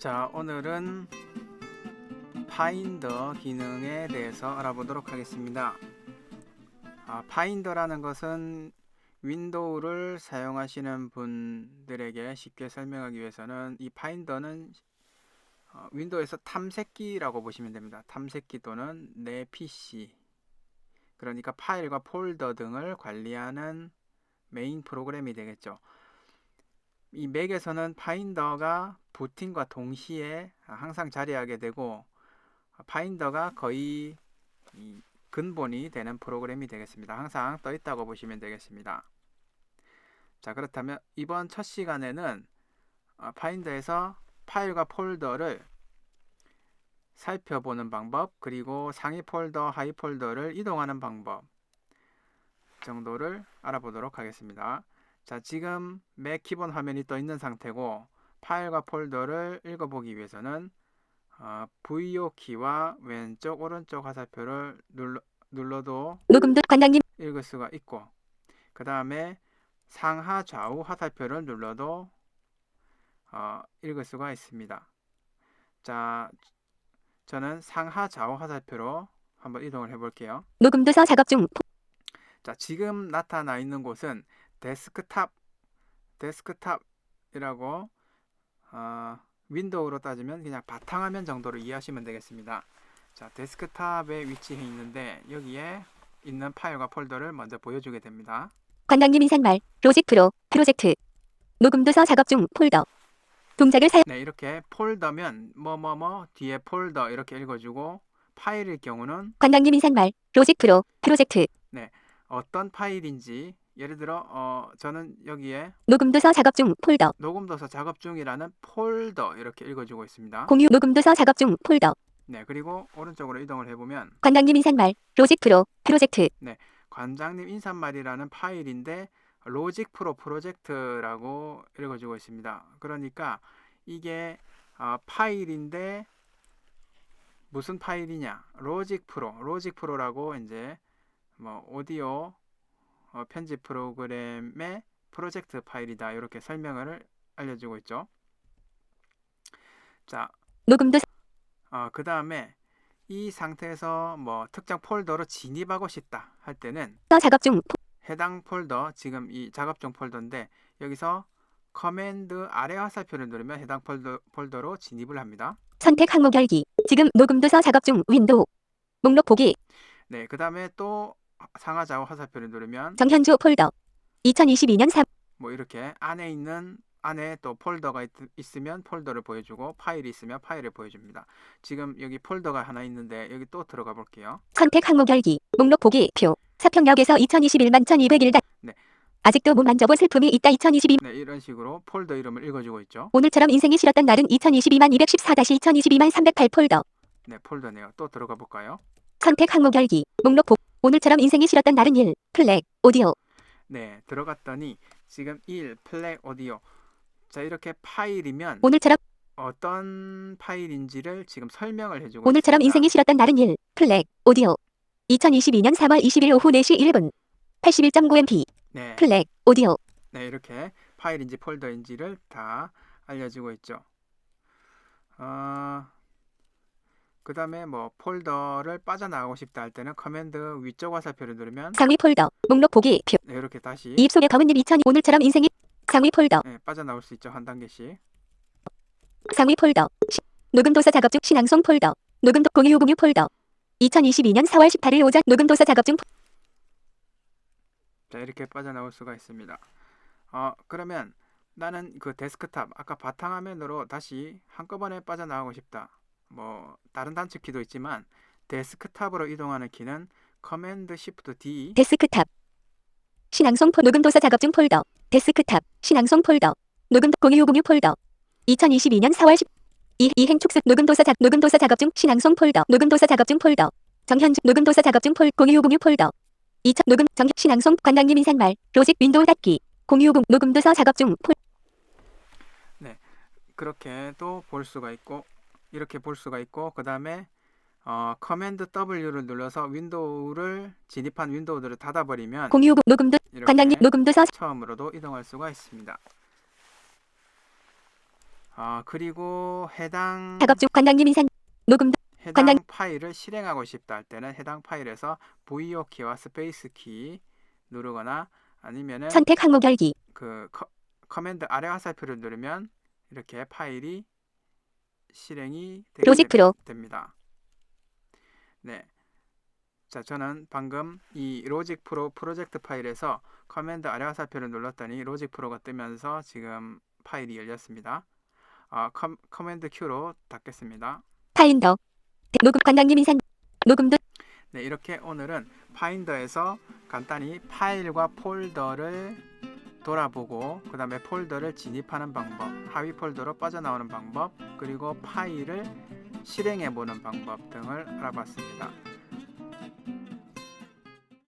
자, 오늘은 파인더 기능에 대해서 알아보도록 하겠습니다. 아, 파인더라는 것은 윈도우를 사용하시는 분들에게 쉽게 설명하기 위해서는 이 파인더는 어, 윈도우에서 탐색기라고 보시면 됩니다. 탐색기 또는 내 PC 그러니까 파일과 폴더 등을 관리하는 메인 프로그램이 되겠죠. 이 맥에서는 파인더가 부팅과 동시에 항상 자리하게 되고 파인더가 거의 이 근본이 되는 프로그램이 되겠습니다. 항상 떠 있다고 보시면 되겠습니다. 자 그렇다면 이번 첫 시간에는 어, 파인더에서 파일과 폴더를 살펴보는 방법 그리고 상위 폴더, 하위 폴더를 이동하는 방법 정도를 알아보도록 하겠습니다. 자, 지금 맥 기본 화면이 떠 있는 상태고 파일과 폴더를 읽어보기 위해서는 어, VO 키와 왼쪽 오른쪽 화살표를 눌러, 눌러도 녹음도 관장님 읽을 수가 있고 그 다음에 상하 좌우 화살표를 눌러도 어, 읽을 수가 있습니다. 자, 저는 상하 좌우 화살표로 한번 이동을 해볼게요. 녹음도서 작업 중 자, 지금 나타나 있는 곳은 데스크탑, 데스크탑이라고 어, 윈도우로 따지면 그냥 바탕화면 정도로 이해하시면 되겠습니다. 자, 데스크탑에 위치해 있는데 여기에 있는 파일과 폴더를 먼저 보여주게 됩니다. 관장님 인사말 로직 프로 프로젝트 녹음도서 작업 중 폴더 동작을 사용 네, 이렇게 폴더면 뭐뭐뭐 뒤에 폴더 이렇게 읽어주고 파일일 경우는 관장님 인사말 로직 프로 프로젝트 어떤 파일인지 예를 들어 어, 저는 여기에 녹음도서 작업 중 폴더 녹음도서 작업 중이라는 폴더 이렇게 읽어주고 있습니다. 공유 녹음도서 작업 중 폴더 네, 그리고 오른쪽으로 이동을 해보면 관장님 인사말 로직 프로 프로젝트 관장님 인사말이라는 파일인데 로직 프로 프로젝트라고 읽어주고 있습니다. 그러니까 이게 어, 파일인데 무슨 파일이냐? 로직 프로, 로직 프로라고 이제 뭐 오디오 어, 편집 프로그램의 프로젝트 파일이다 이렇게 설명을 알려주고 있죠. 자, 녹음도서 어, 그 다음에 이 상태에서 뭐 특정 폴더로 진입하고 싶다 할 때는 작업 중 포- 해당 폴더 지금 이 작업 중 폴더인데 여기서 커맨드 아래 화살표를 누르면 해당 폴더, 폴더로 진입을 합니다. 선택 항목 열기 지금 녹음도서 작업 중 윈도우 목록 보기 네, 그 다음에 또 상하 좌우 화살표를 누르면 정현주 폴더 2022년 3 뭐 이렇게 안에 있는 안에 또 폴더가 있, 있으면 폴더를 보여주고 파일이 있으면 파일을 보여줍니다. 지금 여기 폴더가 하나 있는데 여기 또 들어가 볼게요. 선택 항목 열기 목록 보기 표 사평역에서 2021만 1201단 네. 아직도 못 만져본 슬픔이 있다 2022 네, 이런 식으로 폴더 이름을 읽어주고 있죠. 오늘처럼 인생이 싫었던 날은 2022만 214-2022만 308 폴더 네, 폴더네요. 또 들어가 볼까요? 선택 항목 열기 목록 보 오늘처럼 인생이 싫었던 날은 1 플렉 오디오 네, 들어갔더니 지금 1 플렉 오디오. 자, 이렇게 파일이면 오늘처럼 어떤 파일인지를 지금 설명을 해주고 오늘처럼 있습니다. 인생이 싫었던 날은 1 플렉 오디오 2022년 3월 20일 오후 4시 1분 81.9mp 네, 플렉 오디오 네, 이렇게 파일인지 폴더인지를 다 알려주고 있죠. 어, 그 다음에 뭐 폴더를 빠져나가고 싶다 할 때는 커맨드 위쪽 화살표를 누르면 상위 폴더 목록 보기 표 네, 이렇게 다시 이입 속의 검은 잎 2000 오늘처럼 인생이 상위 폴더 네, 빠져나올 수 있죠. 한 단계씩. 상위 폴더 시- 녹음 도서 작업 중 신앙송 폴더 녹음도 공유 공유 폴더 2022년 4월 18일 오전 녹음 도서 작업 중 자, 이렇게 빠져나올 수가 있습니다. 어, 그러면 나는 그 데스크탑 아까 바탕화면으로 다시 한꺼번에 빠져나가고 싶다. 뭐 다른 단축키도 있지만 데스크탑으로 이동하는 키는 커맨드 시프트 D. 데스크탑. 신앙송 폴 녹음 도서 작업 중 폴더. 데스크탑. 신앙송 폴더. 녹음 공유 공유 폴더. 2022년 4월 10 이, 이행 축소 녹음 도서 작 녹음 도서 작업 중 신앙송 폴더. 녹음 도서 작업 중 폴더. 정현주 녹음 도서 작업 중폴 공유 공유 폴더. 2000 녹음 정 신앙송 관장님 인사말. 로직 윈도우 닫기. 공유 공 녹음 도서 작업 중폴 그렇게도 볼 수가 있고 이렇게 볼 수가 있고 그 다음에 어, 커맨드 W를 눌러서 윈도우를 진입한 윈도우들을 닫아버리면 공유 공 녹음도 이렇게 관장님 녹음도서 처음으로도 이동할 수가 있습니다. 어, 그리고 해당 작업 중 관광님 인산 녹음 해당 관광- 파일을 실행하고 싶다 할 때는 해당 파일에서 VO 키와 스페이스 키 누르거나 아니면은 선택 항목 열기 그 커, 커맨드 아래 화살표를 누르면 이렇게 파일이 실행이 로직 되- 프로 됩니다. 네. 자, 저는 방금 이 로직 프로 프로젝트 파일에서 커맨드 아래 화살표를 눌렀더니 로직 프로가 뜨면서 지금 파일이 열렸습니다. 아, 커, 커맨드 Q로 닫겠습니다. 파인더 대- 녹음 관광님 인산 녹음도 네, 이렇게 오늘은 파인더에서 간단히 파일과 폴더를 돌아보고 그 다음에 폴더를 진입하는 방법, 하위 폴더로 빠져나오는 방법, 그리고 파일을 실행해 보는 방법 등을 알아봤습니다.